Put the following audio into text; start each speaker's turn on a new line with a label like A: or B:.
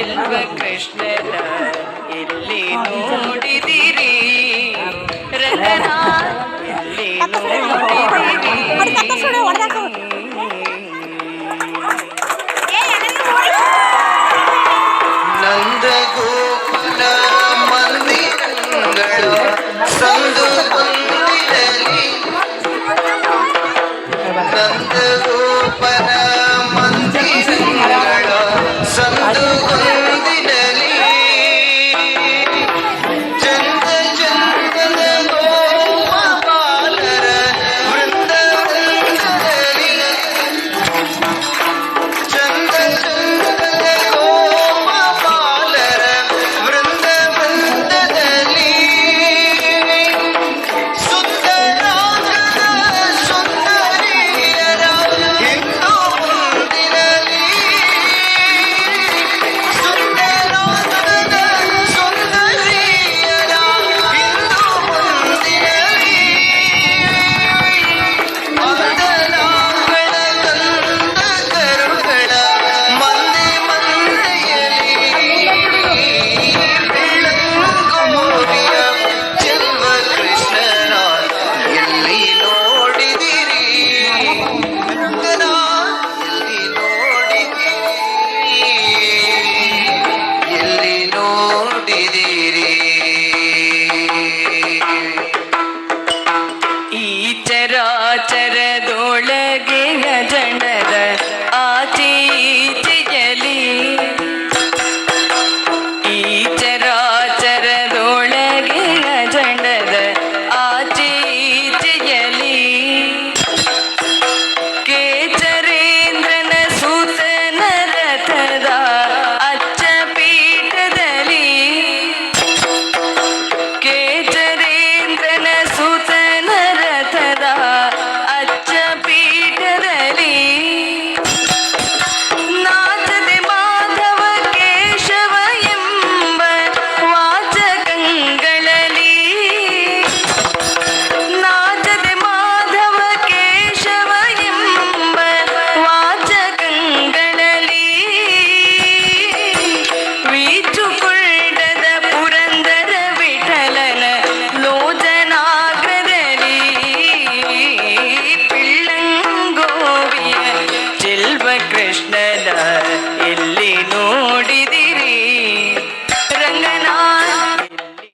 A: ಚೆಲ್ವ ಕೃಷ್ಣನ ಎಲ್ಲಿ ನೋಡಿದಿರಿ. ರಂಗನ ಎಲ್ಲಿ
B: ನಂದ ಗೋಕುಲ ಮಂದಿರಗಳ ನಂದ ಕೃಷ್ಣನ ಎಲ್ಲಿ ನೋಡಿದಿ?